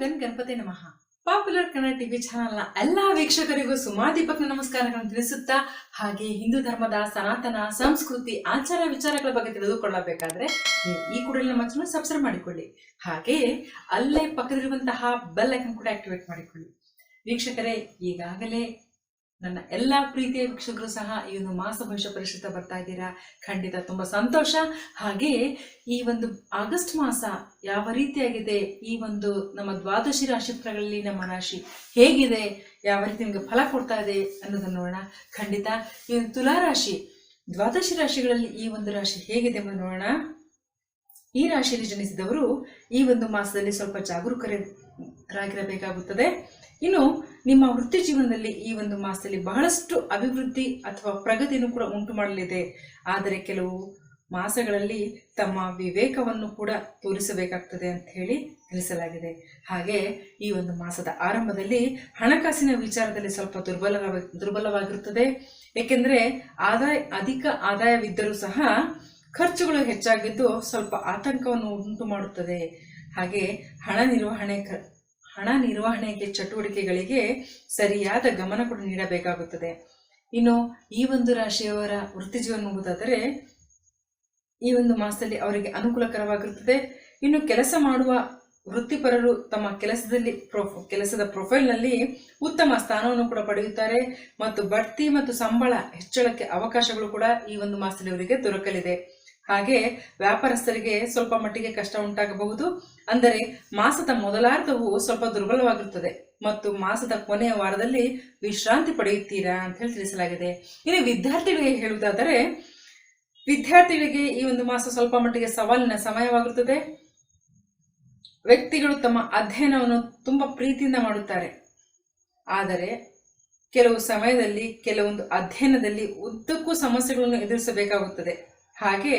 Gun Ganapati ನಮಃ. Popular Kannada TV ಚಾನೆಲ್ನ ಎಲ್ಲಾ ವೀಕ್ಷಕರಿಗೂ ಸುಮಾದೀಪಕ್ನ ನಮಸ್ಕಾರಗಳನ್ನು ತಿಳಿಸುತ್ತಾ, ಹಾಗೆ ಹಿಂದೂ ಧರ್ಮದ ಸನಾತನ, ಸಂಸ್ಕೃತಿ, ಆಚಾರ ವಿಚಾರಗಳ ಬಗ್ಗೆ ತಿಳಿದುಕೊಳ್ಳಬೇಕಾದ್ರೆ ನೀವು ಈ ಕೂಡಲೇ ನಮ್ಮ ಚಾನಲ್ ಸಬ್ಸ್ಕ್ರೈಬ್ ಮಾಡಿಕೊಳ್ಳಿ. ಹಾಗೆಯೇ ಅಲ್ಲೇ ಪಕ್ಕದಲ್ಲಿರುವಂತಹ ಬೆಲ್ ಐಕನ್ ಕೂಡ ಆಕ್ಟಿವೇಟ್ ಮಾಡಿಕೊಳ್ಳಿ. ವೀಕ್ಷಕರೇ, ಈಗಾಗಲೇ ನನ್ನ ಎಲ್ಲಾ ಪ್ರೀತಿಯ ವೀಕ್ಷಕರು ಸಹ ಈ ಒಂದು ಮಾಸ ಭವಿಷ್ಯ ಪರಿಷತ್ತ ಬರ್ತಾ ಇದ್ದೀರಾ? ಖಂಡಿತ ತುಂಬಾ ಸಂತೋಷ. ಹಾಗೆಯೇ ಈ ಒಂದು ಆಗಸ್ಟ್ ಮಾಸ ಯಾವ ರೀತಿಯಾಗಿದೆ? ಈ ಒಂದು ನಮ್ಮ ದ್ವಾದಶಿ ರಾಶಿ ಫಲಗಳಲ್ಲಿ ನಮ್ಮ ರಾಶಿ ಹೇಗಿದೆ? ಯಾವ ರೀತಿ ನಿಮಗೆ ಫಲ ಕೊಡ್ತಾ ಇದೆ ಅನ್ನೋದನ್ನು ನೋಡೋಣ. ಖಂಡಿತ ಈ ಒಂದು ತುಲಾ ರಾಶಿ, ದ್ವಾದಶಿ ರಾಶಿಗಳಲ್ಲಿ ಈ ಒಂದು ರಾಶಿ ಹೇಗಿದೆ ಎಂಬ ನೋಡೋಣ. ಈ ರಾಶಿಯಲ್ಲಿ ಜನಿಸಿದವರು ಈ ಒಂದು ಮಾಸದಲ್ಲಿ ಸ್ವಲ್ಪ ಜಾಗರೂಕರಾಗಿರಬೇಕಾಗುತ್ತದೆ ಇನ್ನು ನಿಮ್ಮ ವೃತ್ತಿ ಜೀವನದಲ್ಲಿ ಈ ಒಂದು ಮಾಸದಲ್ಲಿ ಬಹಳಷ್ಟು ಅಭಿವೃದ್ಧಿ ಅಥವಾ ಪ್ರಗತಿಯನ್ನು ಕೂಡ ಉಂಟು ಮಾಡಲಿದೆ. ಆದರೆ ಕೆಲವು ಮಾಸಗಳಲ್ಲಿ ತಮ್ಮ ವಿವೇಕವನ್ನು ಕೂಡ ತೋರಿಸಬೇಕಾಗ್ತದೆ ಅಂತ ಹೇಳಿ ತಿಳಿಸಲಾಗಿದೆ. ಹಾಗೆ ಈ ಒಂದು ಮಾಸದ ಆರಂಭದಲ್ಲಿ ಹಣಕಾಸಿನ ವಿಚಾರದಲ್ಲಿ ಸ್ವಲ್ಪ ದುರ್ಬಲ ದುರ್ಬಲವಾಗಿರುತ್ತದೆ. ಏಕೆಂದರೆ ಆದಾಯ, ಅಧಿಕ ಆದಾಯವಿದ್ದರೂ ಸಹ ಖರ್ಚುಗಳು ಹೆಚ್ಚಾಗಿದ್ದು ಸ್ವಲ್ಪ ಆತಂಕವನ್ನು ಉಂಟು ಮಾಡುತ್ತದೆ. ಹಾಗೆ ಹಣ ನಿರ್ವಹಣೆ ಹಣ ನಿರ್ವಹಣೆಗೆ ಚಟುವಟಿಕೆಗಳಿಗೆ ಸರಿಯಾದ ಗಮನ ಕೂಡ, ನೀಡಬೇಕಾಗುತ್ತದೆ. ಇನ್ನು ಈ ಒಂದು ರಾಶಿಯವರ ವೃತ್ತಿ ಜೀವನ ನೋಡುವುದಾದರೆ ಈ ಒಂದು ಮಾಸದಲ್ಲಿ ಅವರಿಗೆ ಅನುಕೂಲಕರವಾಗಿರುತ್ತದೆ. ಇನ್ನು ಕೆಲಸ ಮಾಡುವ ವೃತ್ತಿಪರರು ತಮ್ಮ ಕೆಲಸದಲ್ಲಿ ಪ್ರೊಫ್ ಕೆಲಸದ ಪ್ರೊಫೈಲ್ನಲ್ಲಿ ಉತ್ತಮ ಸ್ಥಾನವನ್ನು ಕೂಡ ಪಡೆಯುತ್ತಾರೆ ಮತ್ತು ಬಡ್ತಿ ಮತ್ತು ಸಂಬಳ ಹೆಚ್ಚಳಕ್ಕೆ ಅವಕಾಶಗಳು ಕೂಡ ಈ ಒಂದು ಮಾಸದಲ್ಲಿ ಅವರಿಗೆ ದೊರಕಲಿದೆ. ಹಾಗೆ ವ್ಯಾಪಾರಸ್ಥರಿಗೆ ಸ್ವಲ್ಪ ಮಟ್ಟಿಗೆ ಕಷ್ಟ ಉಂಟಾಗಬಹುದು. ಅಂದರೆ ಮಾಸದ ಮೊದಲಾರ್ಧವು ಸ್ವಲ್ಪ ದುರ್ಬಲವಾಗಿರುತ್ತದೆ. ಮತ್ತು ಮಾಸದ ಕೊನೆಯ ವಾರದಲ್ಲಿ ವಿಶ್ರಾಂತಿ ಪಡೆಯುತ್ತೀರಾ ಅಂತ ಹೇಳಿ ತಿಳಿಸಲಾಗಿದೆ. ಇನ್ನು ವಿದ್ಯಾರ್ಥಿಗಳಿಗೆ ಹೇಳುವುದಾದರೆ, ವಿದ್ಯಾರ್ಥಿಗಳಿಗೆ ಈ ಒಂದು ಮಾಸ ಸ್ವಲ್ಪ ಮಟ್ಟಿಗೆ ಸವಾಲಿನ ಸಮಯವಾಗಿರುತ್ತದೆ. ವ್ಯಕ್ತಿಗಳು ತಮ್ಮ ಅಧ್ಯಯನವನ್ನು ತುಂಬ ಪ್ರೀತಿಯಿಂದ ಮಾಡುತ್ತಾರೆ. ಆದರೆ ಕೆಲವು ಸಮಯದಲ್ಲಿ, ಕೆಲವೊಂದು ಅಧ್ಯಯನದಲ್ಲಿ ಉದ್ದಕ್ಕೂ ಸಮಸ್ಯೆಗಳನ್ನು ಎದುರಿಸಬೇಕಾಗುತ್ತದೆ. ಹಾಗೆ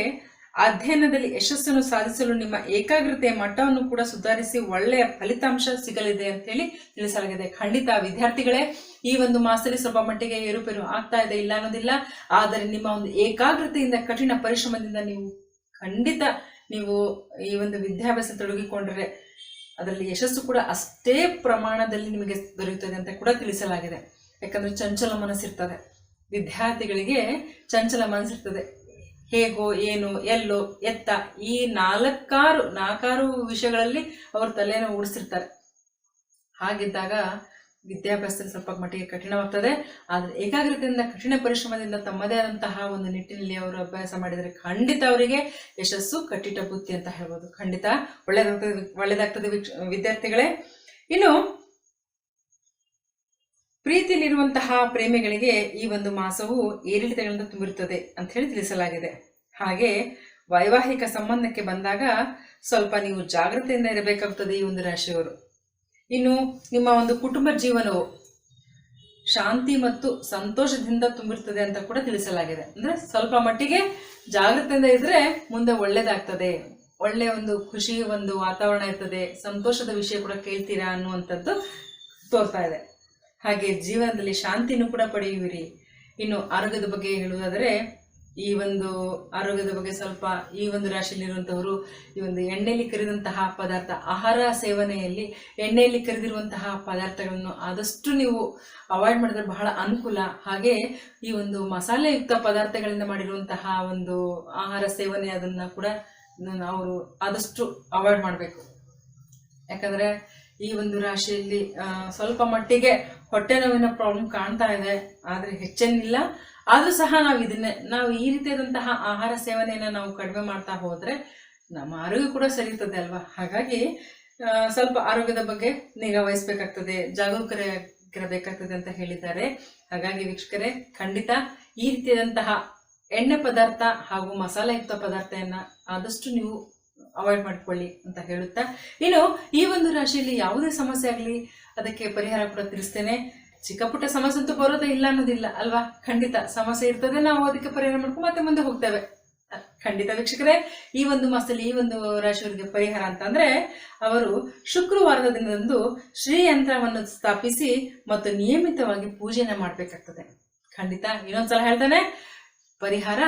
ಅಧ್ಯಯನದಲ್ಲಿ ಯಶಸ್ಸನ್ನು ಸಾಧಿಸಲು ನಿಮ್ಮ ಏಕಾಗ್ರತೆಯ ಮಟ್ಟವನ್ನು ಕೂಡ ಸುಧಾರಿಸಿ ಒಳ್ಳೆಯ ಫಲಿತಾಂಶ ಸಿಗಲಿದೆ ಅಂತ ಹೇಳಿ ತಿಳಿಸಲಾಗಿದೆ. ಖಂಡಿತ ವಿದ್ಯಾರ್ಥಿಗಳೇ, ಈ ಒಂದು ಮಾಸದಲ್ಲಿ ಸ್ವಲ್ಪ ಮಟ್ಟಿಗೆ ಏರುಪೇರು ಆಗ್ತಾ ಇದೆ, ಇಲ್ಲ ಅನ್ನೋದಿಲ್ಲ. ಆದರೆ ನಿಮ್ಮ ಒಂದು ಏಕಾಗ್ರತೆಯಿಂದ, ಕಠಿಣ ಪರಿಶ್ರಮದಿಂದ ನೀವು ಖಂಡಿತ ನೀವು ಈ ಒಂದು ವಿದ್ಯಾಭ್ಯಾಸ ತೊಡಗಿಕೊಂಡ್ರೆ ಅದರಲ್ಲಿ ಯಶಸ್ಸು ಕೂಡ ಅಷ್ಟೇ ಪ್ರಮಾಣದಲ್ಲಿ ನಿಮಗೆ ದೊರೆಯುತ್ತದೆ ಅಂತ ಕೂಡ ತಿಳಿಸಲಾಗಿದೆ. ಯಾಕಂದ್ರೆ ಚಂಚಲ ಮನಸ್ಸಿರ್ತದೆ. ವಿದ್ಯಾರ್ಥಿಗಳಿಗೆ ಚಂಚಲ ಮನಸ್ಸಿರ್ತದೆ. ಹೇಗೋ ಏನು ಎಲ್ಲೋ ಎತ್ತ ಈ ನಾಲ್ಕಾರು ನಾಲ್ಕಾರು ವಿಷಯಗಳಲ್ಲಿ ಅವ್ರ ತಲೆಯನ್ನು ಓಡಿಸಿರ್ತಾರೆ. ಹಾಗಿದ್ದಾಗ ವಿದ್ಯಾಭ್ಯಾಸ ಸ್ವಲ್ಪ ಮಟ್ಟಿಗೆ ಕಠಿಣವಾಗ್ತದೆ. ಆದರೆ ಏಕಾಗ್ರತೆಯಿಂದ, ಕಠಿಣ ಪರಿಶ್ರಮದಿಂದ ತಮ್ಮದೇ ಆದಂತಹ ಒಂದು ನಿಟ್ಟಿನಲ್ಲಿ ಅವರು ಅಭ್ಯಾಸ ಮಾಡಿದರೆ ಖಂಡಿತ ಅವರಿಗೆ ಯಶಸ್ಸು ಕಟ್ಟಿಟ್ಟ ಬುತ್ತಿ ಅಂತ ಹೇಳ್ಬೋದು. ಖಂಡಿತ ಒಳ್ಳೆದಾಗ್ತದೆ, ಒಳ್ಳೇದಾಗ್ತದೆ ವಿದ್ಯಾರ್ಥಿಗಳೇ. ಇನ್ನು ಪ್ರೀತಿಯಲ್ಲಿರುವಂತಹ ಪ್ರೇಮಿಗಳಿಗೆ ಈ ಒಂದು ಮಾಸವು ಏರಿಳಿತಗಳಿಂದ ತುಂಬಿರುತ್ತದೆ ಅಂತ ಹೇಳಿ ತಿಳಿಸಲಾಗಿದೆ. ಹಾಗೆ ವೈವಾಹಿಕ ಸಂಬಂಧಕ್ಕೆ ಬಂದಾಗ ಸ್ವಲ್ಪ ನೀವು ಜಾಗ್ರತೆಯಿಂದ ಇರಬೇಕಾಗುತ್ತದೆ ಈ ಒಂದು ರಾಶಿಯವರು. ಇನ್ನು ನಿಮ್ಮ ಒಂದು ಕುಟುಂಬ ಜೀವನವು ಶಾಂತಿ ಮತ್ತು ಸಂತೋಷದಿಂದ ತುಂಬಿರ್ತದೆ ಅಂತ ಕೂಡ ತಿಳಿಸಲಾಗಿದೆ. ಅಂದ್ರೆ ಸ್ವಲ್ಪ ಮಟ್ಟಿಗೆ ಜಾಗೃತೆಯಿಂದ ಇದ್ರೆ ಮುಂದೆ ಒಳ್ಳೇದಾಗ್ತದೆ. ಒಳ್ಳೆ ಒಂದು ಖುಷಿ, ಒಂದು ವಾತಾವರಣ ಇರ್ತದೆ. ಸಂತೋಷದ ವಿಷಯ ಕೂಡ ಕೇಳ್ತೀರಾ ಅನ್ನುವಂಥದ್ದು ತೋರ್ತಾ ಇದೆ. ಹಾಗೆ ಜೀವನದಲ್ಲಿ ಶಾಂತಿನೂ ಕೂಡ ಪಡೆಯುವಿರಿ. ಇನ್ನು ಆರೋಗ್ಯದ ಬಗ್ಗೆ ಹೇಳುವುದಾದರೆ, ಈ ಒಂದು ಆರೋಗ್ಯದ ಬಗ್ಗೆ ಸ್ವಲ್ಪ ಈ ಒಂದು ರಾಶಿಯಲ್ಲಿರುವಂಥವರು ಈ ಒಂದು ಎಣ್ಣೆಯಲ್ಲಿ ಕರಿದಂತಹ ಪದಾರ್ಥ, ಆಹಾರ ಸೇವನೆಯಲ್ಲಿ ಎಣ್ಣೆಯಲ್ಲಿ ಕರಿದಿರುವಂತಹ ಪದಾರ್ಥಗಳನ್ನು ಆದಷ್ಟು ನೀವು ಅವಾಯ್ಡ್ ಮಾಡಿದ್ರೆ ಬಹಳ ಅನುಕೂಲ. ಹಾಗೆ ಈ ಒಂದು ಮಸಾಲೆಯುಕ್ತ ಪದಾರ್ಥಗಳಿಂದ ಮಾಡಿರುವಂತಹ ಒಂದು ಆಹಾರ ಸೇವನೆ ಅದನ್ನು ಕೂಡ ಅವರು ಆದಷ್ಟು ಅವಾಯ್ಡ್ ಮಾಡಬೇಕು. ಯಾಕಂದರೆ ಈ ಒಂದು ರಾಶಿಯಲ್ಲಿ ಸ್ವಲ್ಪ ಮಟ್ಟಿಗೆ ಹೊಟ್ಟೆ ನೋವಿನ ಪ್ರಾಬ್ಲಮ್ ಕಾಣ್ತಾ ಇದೆ, ಆದರೆ ಹೆಚ್ಚೇನಿಲ್ಲ. ಆದರೂ ಸಹ ನಾವು ಇದನ್ನೇ, ನಾವು ಈ ರೀತಿಯಾದಂತಹ ಆಹಾರ ಸೇವನೆಯನ್ನು ನಾವು ಕಡಿಮೆ ಮಾಡ್ತಾ ಹೋದರೆ ನಮ್ಮ ಆರೋಗ್ಯ ಕೂಡ ಸರಿಯುತ್ತದೆ ಅಲ್ವಾ? ಹಾಗಾಗಿ ಸ್ವಲ್ಪ ಆರೋಗ್ಯದ ಬಗ್ಗೆ ನಿಗಾ ವಹಿಸ್ಬೇಕಾಗ್ತದೆ, ಜಾಗರೂಕರಾಗಿರಬೇಕಾಗ್ತದೆ ಅಂತ ಹೇಳಿದ್ದಾರೆ. ಹಾಗಾಗಿ ವೀಕ್ಷಕರೇ, ಖಂಡಿತ ಈ ರೀತಿಯಾದಂತಹ ಎಣ್ಣೆ ಪದಾರ್ಥ ಹಾಗೂ ಮಸಾಲೆಯುಕ್ತ ಪದಾರ್ಥ ಆದಷ್ಟು ನೀವು ಅವಾಯ್ಡ್ ಮಾಡ್ಕೊಳ್ಳಿ ಅಂತ ಹೇಳುತ್ತಾ. ಇನ್ನು ಈ ಒಂದು ರಾಶಿಯಲ್ಲಿ ಯಾವುದೇ ಸಮಸ್ಯೆ ಆಗಲಿ, ಅದಕ್ಕೆ ಪರಿಹಾರ ಕೂಡ ತಿಳಿಸ್ತೇನೆ. ಚಿಕ್ಕ ಪುಟ್ಟ ಸಮಸ್ಯೆ ಅಂತೂ ಬರೋದೇ ಇಲ್ಲ ಅನ್ನೋದಿಲ್ಲ, ಅಲ್ವಾ? ಖಂಡಿತ ಸಮಸ್ಯೆ ಇರ್ತದೆ, ನಾವು ಅದಕ್ಕೆ ಪರಿಹಾರ ಮಾಡ್ಕೊಂಡು ಮತ್ತೆ ಮುಂದೆ ಹೋಗ್ತೇವೆ. ಖಂಡಿತ ವೀಕ್ಷಕರೇ, ಈ ಒಂದು ಮಾಸದಲ್ಲಿ ಈ ಒಂದು ರಾಶಿಯವರಿಗೆ ಪರಿಹಾರ ಅಂತಂದ್ರೆ ಅವರು ಶುಕ್ರವಾರದ ದಿನದಂದು ಶ್ರೀಯಂತ್ರವನ್ನು ಸ್ಥಾಪಿಸಿ ಮತ್ತು ನಿಯಮಿತವಾಗಿ ಪೂಜೆನ ಮಾಡಬೇಕಾಗ್ತದೆ. ಖಂಡಿತ ಇನ್ನೊಂದ್ಸಲ ಹೇಳ್ತಾನೆ, ಪರಿಹಾರ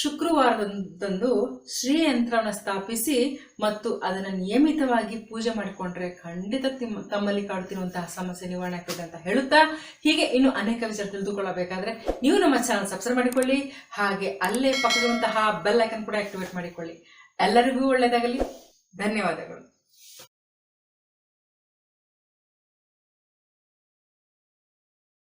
ಶುಕ್ರವಾರದಂದು ಶ್ರೀ ಯಂತ್ರವನ್ನು ಸ್ಥಾಪಿಸಿ ಮತ್ತು ಅದನ್ನು ನಿಯಮಿತವಾಗಿ ಪೂಜೆ ಮಾಡಿಕೊಂಡ್ರೆ ಖಂಡಿತ ತಿಮ್ಮ ತಮ್ಮಲ್ಲಿ ಕಾಡುತ್ತಿರುವಂತಹ ಸಮಸ್ಯೆ ನಿವಾರಣೆ ಆಗ್ತದೆ ಅಂತ ಹೇಳುತ್ತಾ, ಹೀಗೆ ಇನ್ನು ಅನೇಕ ವಿಚಾರ ತಿಳಿದುಕೊಳ್ಳಬೇಕಾದ್ರೆ ನೀವು ನಮ್ಮ ಚಾನಲ್ ಸಬ್ಸ್ಕ್ರೈಬ್ ಮಾಡಿಕೊಳ್ಳಿ, ಹಾಗೆ ಅಲ್ಲೇ ಪಕ್ಕದಂತಹ ಬೆಲ್ ಐಕನ್ ಕೂಡ ಆಕ್ಟಿವೇಟ್ ಮಾಡಿಕೊಳ್ಳಿ. ಎಲ್ಲರಿಗೂ ಒಳ್ಳೆಯದಾಗಲಿ. ಧನ್ಯವಾದಗಳು.